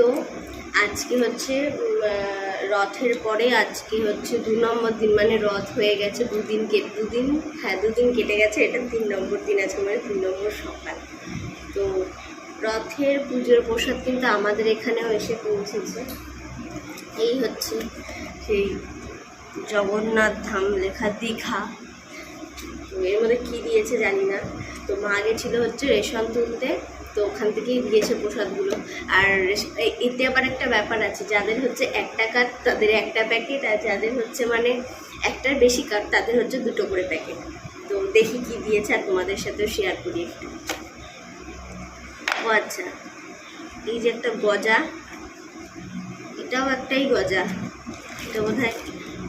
তো আজকে হচ্ছে রথের পরে আজকে হচ্ছে দু নম্বর দিন মানে রথ হয়ে গেছে, দুদিন কে, দুদিন হ্যাঁ দুদিন কেটে গেছে, এটা তিন নম্বর দিন আছে মানে তিন নম্বর সকাল। তো রথের পুজোর প্রসাদ কিন্তু আমাদের এখানেও এসে পৌঁছেছে। এই হচ্ছে সেই জগন্নাথ ধাম লেখা দীঘা। তো এর মধ্যে কী দিয়েছে জানি না। তো মা গেছিল হচ্ছে রেশন তুলতে তো ওখান থেকেই দিয়েছে প্রসাদগুলো আর এতে আবার একটা ব্যাপার আছে, যাদের হচ্ছে এক টাকার তাদের একটা প্যাকেট আর যাদের হচ্ছে মানে একটার বেশি কার্ড তাদের হচ্ছে দুটো করে প্যাকেট। তো দেখি কি দিয়েছে আর তোমাদের সাথেও শেয়ার করি একটু। ও আচ্ছা এই যে একটা গজা, এটাও একটাই গজা। এটা বোধ হয়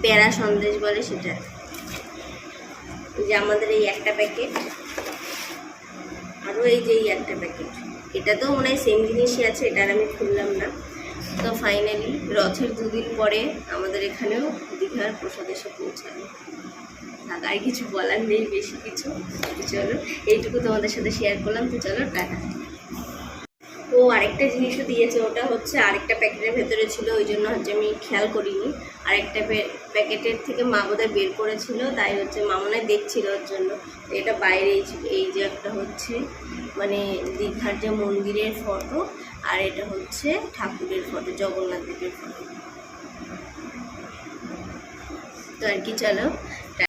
প্যারা সন্দেশ বলে সেটা। যে আমাদের এই একটা প্যাকেট। আরও এই যে এই একটা প্যাকেট এটাতেও মনে হয় সেম জিনিসই আছে, এটা আমি খুললাম না। তো ফাইনালি রথের দুদিন পরে আমাদের এখানেও দীঘার প্রসাদ এসে পৌঁছালো। আর কিছু বলার নেই, বেশি কিছু। চলো, এইটুকু তোমাদের সাথে শেয়ার করলাম। তো চলো, টাটা। ও আরেকটা জিনিসও দিয়েছে, ওটা হচ্ছে আরেকটা প্যাকেটের ভেতরে ছিল, ওই জন্য হচ্ছে আমি খেয়াল করিনি। আরেকটা প্যাকেটের থেকে মা বোধহয় বের করেছিল, তাই হচ্ছে মা মনে হয় দেখছিল ওর জন্য। এটা বাইরেই ছিল এই যে একটা হচ্ছে মানে দীঘার যে মন্দিরের ফটো, আর এটা হচ্ছে ঠাকুরের ফটো, জগন্নাথ দেবের ফটো। তো আর কি, চলো।